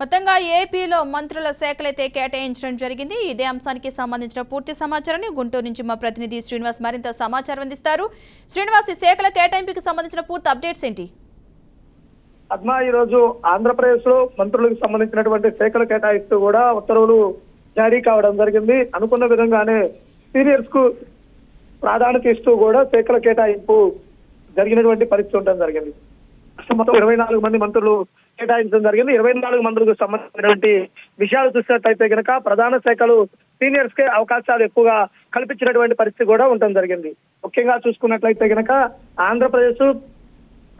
మొత్తంగా ఏపీలో మంత్రుల శాఖలైతే కేటాయించడం జరిగింది. ఇదే అంశానికి సంబంధించిన పూర్తి సమాచారాన్ని గుంటూరు నుంచి మా ప్రతినిధి శ్రీనివాస్ మరింత సమాచారం అందిస్తారు. శ్రీనివాస్ ఈ శాఖల కేటాయింపుకి సంబంధించిన పూర్తి అప్డేట్స్ ఏంటి? పద్మ ఈ రోజు ఆంధ్రప్రదేశ్లో మంత్రులకు సంబంధించినటువంటి శాఖలు కేటాయిస్తూ కూడా ఉత్తర్వులు జారీ కావడం జరిగింది. అనుకున్న విధంగానే సీనియర్స్కు ప్రాధాన్యత ఇస్తూ కూడా శాఖల కేటాయింపు జరిగినటువంటి పరిస్థితి ఉండడం జరిగింది. మొత్తం ఇరవై నాలుగు మంది మంత్రులు కేటాయించడం జరిగింది. ఇరవై నాలుగు మందులకు సంబంధించినటువంటి విషయాలు చూసినట్లయితే గనక ప్రధాన శాఖలు సీనియర్స్కి అవకాశాలు ఎక్కువగా కల్పించినటువంటి పరిస్థితి కూడా ఉండడం జరిగింది. ముఖ్యంగా చూసుకున్నట్లయితే గనక ఆంధ్రప్రదేశ్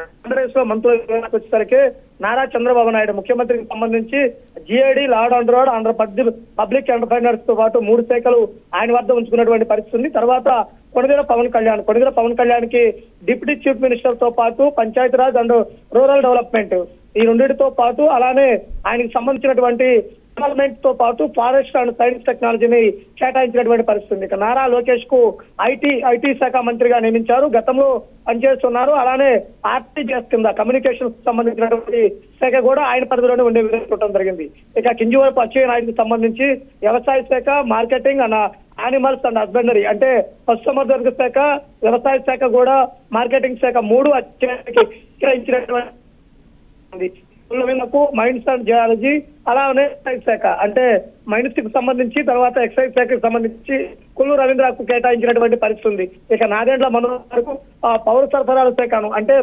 కాంగ్రెస్లో మంత్రులకు వచ్చేసరికి నారా చంద్రబాబు నాయుడు ముఖ్యమంత్రికి సంబంధించి GAD law and order Andhra public public ఎంటర్ప్రైనర్స్తో పాటు మూడు శాఖలు ఆయన వద్ద ఉంచుకున్నటువంటి పరిస్థితి ఉంది. తర్వాత కొణిదెల పవన్ కళ్యాణ్. కొణిదెల పవన్ కళ్యాణ్కి డిప్యూటీ చీఫ్ మినిస్టర్తో పాటు పంచాయతీరాజ్ అండ్ రూరల్ డెవలప్మెంట్. ఈ రెండింటితో పాటు అలానే ఆయనకి సంబంధించినటువంటి ఇన్స్టాల్మెంట్తో పాటు ఫారెస్ట్ అండ్ సైన్స్ టెక్నాలజీని కేటాయించినటువంటి పరిస్థితి ఉంది. ఇక నారా లోకేష్కు ఐటీ ఐటీ శాఖ మంత్రిగా నియమించారు గతంలో పనిచేస్తున్నారు అలానే ఆర్టీజీఎస్ కింద కమ్యూనికేషన్ సంబంధించినటువంటి శాఖ కూడా ఆయన పరిధిలోనే ఉండే విధంగా చూడటం జరిగింది ఇక కింది వైపు అచ్చయ్య నాయుడుకి సంబంధించి వ్యవసాయ శాఖ marketing and animals and husbandry అంటే పశుసంవర్ధక శాఖ వ్యవసాయ శాఖ కూడా మార్కెటింగ్ శాఖ మూడు అచ్చయ్యకి కేటాయించినటువంటి ఉంది మైండ్స్ అండ్ జియాలజీ అలానే ఎక్సైజ్ శాఖ. అంటే మైండ్స్కి సంబంధించి తర్వాత ఎక్సైజ్ శాఖకి సంబంధించి కుల్లు రవీంద్రకు కేటాయించినటువంటి పరిస్థితి ఉంది. ఇక నాదేండ్ల మనోహర్ వరకు పౌర సరఫరాల శాఖను అంటే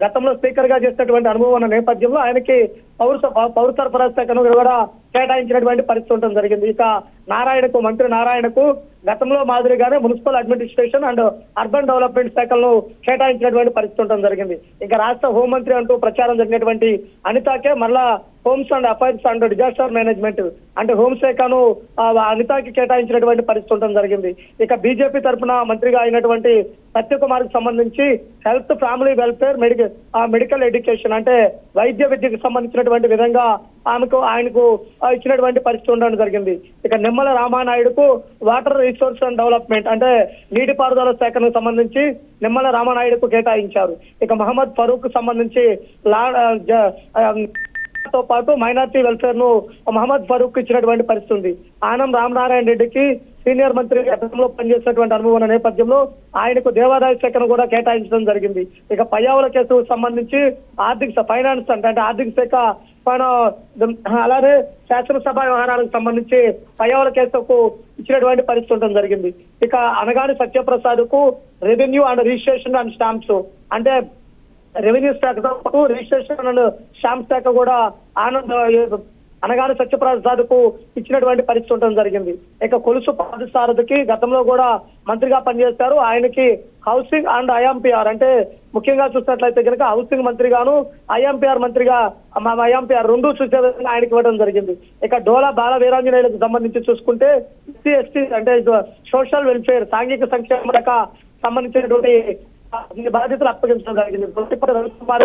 గతంలో స్పీకర్గా చేసినటువంటి అనుభవం ఉన్న నేపథ్యంలో ఆయనకి పౌర పౌర సరఫరా శాఖను కూడా కేటాయించినటువంటి పరిస్థితి ఉండడం జరిగింది. ఇక నారాయణకు మంత్రి నారాయణకు గతంలో మాదిరిగానే municipal administration and urban development శాఖలను కేటాయించినటువంటి పరిస్థితి ఉండడం జరిగింది. ఇక రాష్ట్ర హోంమంత్రి అంటూ ప్రచారం జరిగినటువంటి అనితాకే మరలా homes and affairs and disaster management అంటే హోంశాఖను అనితాకి కేటాయించినటువంటి పరిస్థితి ఉండడం జరిగింది. ఇక బీజేపీ తరఫున మంత్రిగా అయినటువంటి సత్యకుమార్కి సంబంధించి health family welfare medical medical education అంటే వైద్య విద్యకు సంబంధించినటువంటి విధంగా ఆమెకు ఆయనకు ఇచ్చినటువంటి పరిస్థితి ఉండడం జరిగింది. ఇక నిమ్మల రామానాయుడుకు వాటర్ రిసోర్స్ అండ్ డెవలప్మెంట్ అంటే నీటిపారుదల శాఖకు సంబంధించి నిమ్మల రామానాయుడుకు కేటాయించారు. ఇక మహమ్మద్ ఫరూక్ సంబంధించి లా తో పాటు మైనార్టీ వెల్ఫేర్ను మహమ్మద్ ఫరూక్ ఇచ్చినటువంటి పరిస్థితి ఉంది. ఆనం రామనారాయణ రెడ్డికి సీనియర్ మంత్రి గతంలో పనిచేసినటువంటి అనుభవం ఉన్న నేపథ్యంలో ఆయనకు దేవాదాయ శాఖను కూడా కేటాయించడం జరిగింది. ఇక పయ్యావుల కేసుకు సంబంధించి ఆర్థిక ఫైనాన్స్ అంటే అంటే ఆర్థిక శాఖ అలానే శాసనసభ వ్యవహారాలకు సంబంధించి పయ్యావుల కేసుకు ఇచ్చినటువంటి పరిస్థితి ఉండడం జరిగింది. ఇక Anagani సత్యప్రసాద్కు revenue and registration and stamps అంటే రెవెన్యూ శాఖతో పాటు రిజిస్ట్రేషన్ శ్యామ్ శాఖ కూడా ఆనంద్ అనగానే సత్యప్రసాద్కు ఇచ్చినటువంటి పరిస్థితి ఉండడం జరిగింది. ఇక కొలుసు పాదసారథికి గతంలో కూడా మంత్రిగా పనిచేస్తారు ఆయనకి హౌసింగ్ అండ్ ఐఎంపీఆర్ అంటే ముఖ్యంగా చూసినట్లయితే కనుక హౌసింగ్ మంత్రిగాను ఐఎంపీఆర్ మంత్రిగా ఐఎంపీఆర్ రెండు చూసే విధంగా ఆయనకి ఇవ్వడం జరిగింది. ఇక డోలా బాల వీరాంజనేయులకు సంబంధించి చూసుకుంటే ఎస్సీ ఎస్టీ అంటే సోషల్ వెల్ఫేర్ సాంఘిక సంక్షేమ శాఖ సంబంధించినటువంటి ఈ బాధ్యతలు అప్పగించడం జరిగింది గొట్టిపల్లి రవికుమార్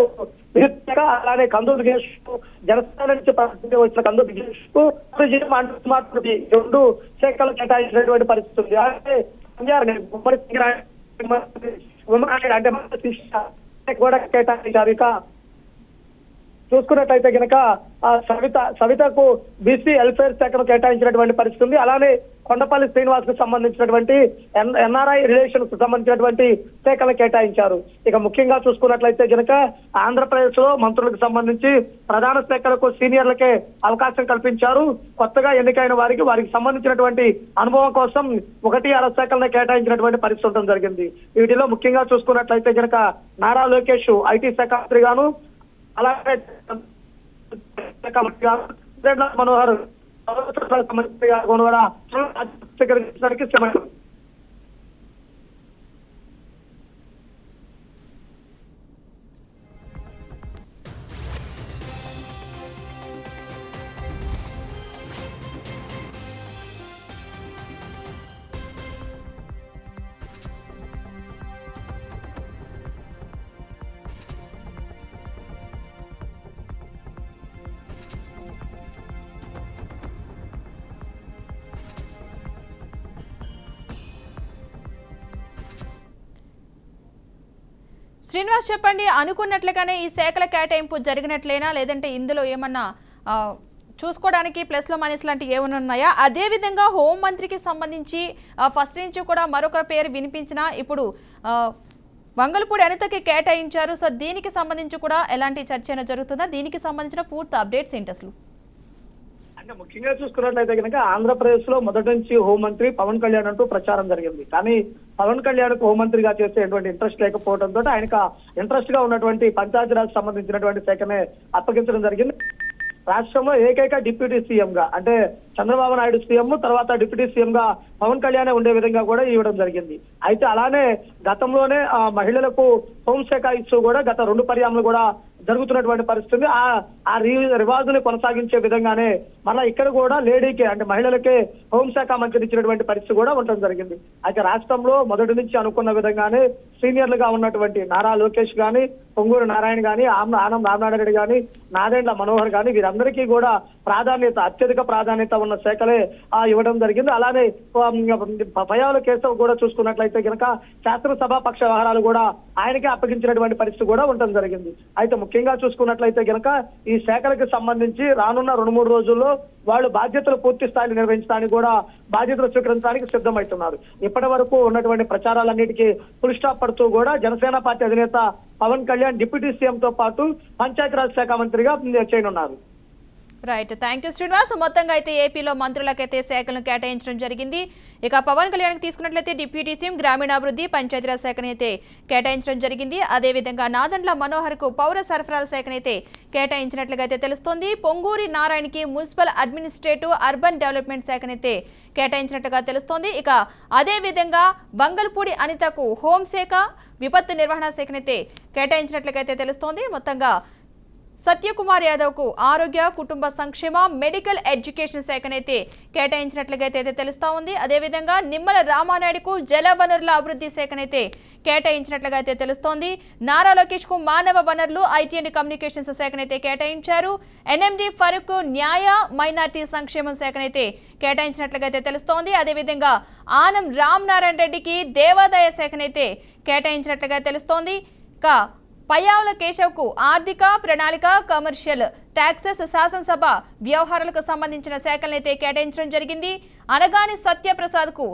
విరుద్ధంగా అలానే కందు దిగేష్ జనసేన నుంచి వచ్చిన కందు దిగేష్కు మాట్లాడి రెండు శాఖలు కేటాయించినటువంటి పరిస్థితి ఉంది. అలాగే ఉమ్మడి అంటే కూడా కేటాయించారు. ఇక చూసుకున్నట్లయితే గనక సవిత సవితకు బీసీ వెల్ఫేర్ శాఖను కేటాయించినటువంటి పరిస్థితి ఉంది. అలానే కొండపల్లి శ్రీనివాస్కు సంబంధించినటువంటి ఎన్- ఎన్ఆర్ఐ రిలేషన్కు సంబంధించినటువంటి శాఖలు కేటాయించారు. ఇక ముఖ్యంగా చూసుకున్నట్లయితే గనక ఆంధ్రప్రదేశ్లో మంత్రులకు సంబంధించి ప్రధాన శాఖలకు సీనియర్లకే అవకాశం కల్పించారు. కొత్తగా ఎన్నికైన వారికి వారికి సంబంధించినటువంటి అనుభవం కోసం ఒకటి అర శాఖలను కేటాయించినటువంటి పరిస్థితి ఉండడం జరిగింది. వీటిలో ముఖ్యంగా చూసుకున్నట్లయితే గనక నారా లోకేష్ ఐటీ శాఖ మంత్రిగాను అలాగే మనోహర్ కూడా శ్రీనివాస్ చెప్పండి అనుకున్నట్లుగానే ఈ శాఖల కేటాయింపు జరిగినట్లేనా? లేదంటే ఇందులో ఏమన్నా చూసుకోవడానికి ప్లస్లో మైనస్ లాంటివి ఏమైనా ఉన్నాయా? అదేవిధంగా హోంమంత్రికి సంబంధించి ఫస్ట్ నుంచి కూడా మరొక పేరు వినిపించిన ఇప్పుడు వంగలపూడి అనితకి కేటాయించారు. సో దీనికి సంబంధించి కూడా ఎలాంటి చర్చ అయినా జరుగుతుందా? దీనికి సంబంధించిన పూర్తి అప్డేట్స్ ఏంటి అసలు? అంటే ముఖ్యంగా చూసుకున్నట్లయితే కనుక ఆంధ్రప్రదేశ్లో మొదటి నుంచి హోంమంత్రి పవన్ కళ్యాణ్ అంటూ ప్రచారం జరిగింది. కానీ పవన్ కళ్యాణ్కు హోంమంత్రిగా చేసేటువంటి ఇంట్రెస్ట్ లేకపోవడంతో ఆయనకు ఇంట్రెస్ట్గా ఉన్నటువంటి పంచాయతీరాజ్ సంబంధించినటువంటి శాఖనే అప్పగించడం జరిగింది. రాష్ట్రంలో ఏకైక డిప్యూటీ సీఎం గా అంటే చంద్రబాబు నాయుడు సీఎం తర్వాత డిప్యూటీ సీఎం గా పవన్ కళ్యాణ్ ఉండే విధంగా కూడా ఇవ్వడం జరిగింది. అయితే అలానే గతంలోనే ఆ మహిళలకు హోంశాఖ ఇస్తూ కూడా గత రెండు పర్యాములు కూడా జరుగుతున్నటువంటి పరిస్థితి ఆ ఆ రివాజుని కొనసాగించే విధంగానే మళ్ళా ఇక్కడ కూడా లేడీకే అంటే మహిళలకే హోంశాఖ మంత్రి ఇచ్చినటువంటి పరిస్థితి కూడా ఉండడం జరిగింది. అయితే రాష్ట్రంలో మొదటి నుంచి అనుకున్న విధంగానే సీనియర్లుగా ఉన్నటువంటి నారా లోకేష్ గాని పొంగూరు నారాయణ గాని ఆమె ఆనంద్ రామనారాయణ రెడ్డి గాని నాదేండ్ల మనోహర్ గాని వీరందరికీ కూడా ప్రాధాన్యత అత్యధిక ప్రాధాన్యత ఉన్న శాఖలే ఆ, ఇవ్వడం జరిగింది. అలానే భయాల కేసు కూడా చూసుకున్నట్లయితే కనుక శాసనసభ పక్ష వ్యవహారాలు కూడా ఆయనకే అప్పగించినటువంటి పరిస్థితి కూడా ఉండడం జరిగింది. అయితే ముఖ్యంగా చూసుకున్నట్లయితే కనుక ఈ శాఖలకు సంబంధించి రానున్న రెండు మూడు రోజుల్లో వాళ్ళు బాధ్యతలు పూర్తి స్థాయిలో నిర్వహించడానికి కూడా బాధ్యతలు స్వీకరించడానికి సిద్ధమవుతున్నారు. ఇప్పటి వరకు ఉన్నటువంటి ప్రచారాలన్నిటికీ ఫుల్ స్టాప్ మాట్లాడుతూ కూడా జనసేన పార్టీ అధినేత పవన్ కళ్యాణ్ డిప్యూటీ సీఎం తో పాటు పంచాయతీరాజ్ శాఖ మంత్రిగా చేయనున్నారు. రైట్ థ్యాంక్ యూ శ్రీనివాస్ మొత్తంగా అయితే ఏపీలో మంత్రులకైతే శాఖలను కేటాయించడం జరిగింది. ఇక పవన్ కళ్యాణ్కి తీసుకున్నట్లయితే డిప్యూటీ సీఎం గ్రామీణాభివృద్ధి పంచాయతీరాజ్ శాఖనైతే కేటాయించడం జరిగింది. అదేవిధంగా నాదండ్ల మనోహర్కు పౌర సరఫరాల శాఖనైతే కేటాయించినట్లుగా అయితే తెలుస్తోంది. పొంగూరి నారాయణకి మున్సిపల్ అడ్మినిస్ట్రేటివ్ అర్బన్ డెవలప్మెంట్ శాఖనైతే కేటాయించినట్లుగా తెలుస్తోంది. ఇక అదేవిధంగా బంగల్పూడి అనితకు హోంశాఖ విపత్తు నిర్వహణ శాఖనైతే కేటాయించినట్లుగా అయితే తెలుస్తోంది. మొత్తంగా సత్యకుమార్ యాదవ్కు ఆరోగ్య కుటుంబ సంక్షేమ మెడికల్ ఎడ్యుకేషన్ శాఖనైతే కేటాయించినట్లుగా అయితే తెలుస్తా ఉంది. అదేవిధంగా నిమ్మల రామానాయుడుకు జల వనరుల అభివృద్ధి శాఖనైతే కేటాయించినట్లుగా అయితే తెలుస్తోంది. నారా లోకేష్కు మానవ వనరులు ఐటీ అండ్ కమ్యూనికేషన్స్ శాఖనైతే కేటాయించారు. ఎన్ఎండి ఫరూక్ న్యాయ మైనార్టీ సంక్షేమ శాఖనైతే కేటాయించినట్లుగా అయితే తెలుస్తోంది. అదేవిధంగా ఆనం రామ్ నారాయణ రెడ్డికి దేవాదాయ శాఖనైతే కేటాయించినట్లుగా తెలుస్తోంది. ఇక పయ్యావుల కేశవ్కు ఆర్థిక ప్రణాళిక కమర్షియల్ ట్యాక్సెస్ శాసనసభ వ్యవహారాలకు సంబంధించిన శాఖలనైతే కేటాయించడం జరిగింది. అనగాని సత్యప్రసాద్కు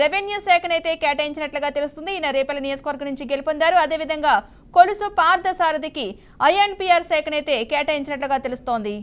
రెవెన్యూ శాఖనైతే కేటాయించినట్లుగా తెలుస్తుంది. ఈయన రేపల నియోజకవర్గం నుంచి గెలుపొందారు. అదేవిధంగా కొలుసు పార్థసారథికి ఐఎన్పిఆర్ శాఖనైతే కేటాయించినట్లుగా తెలుస్తోంది.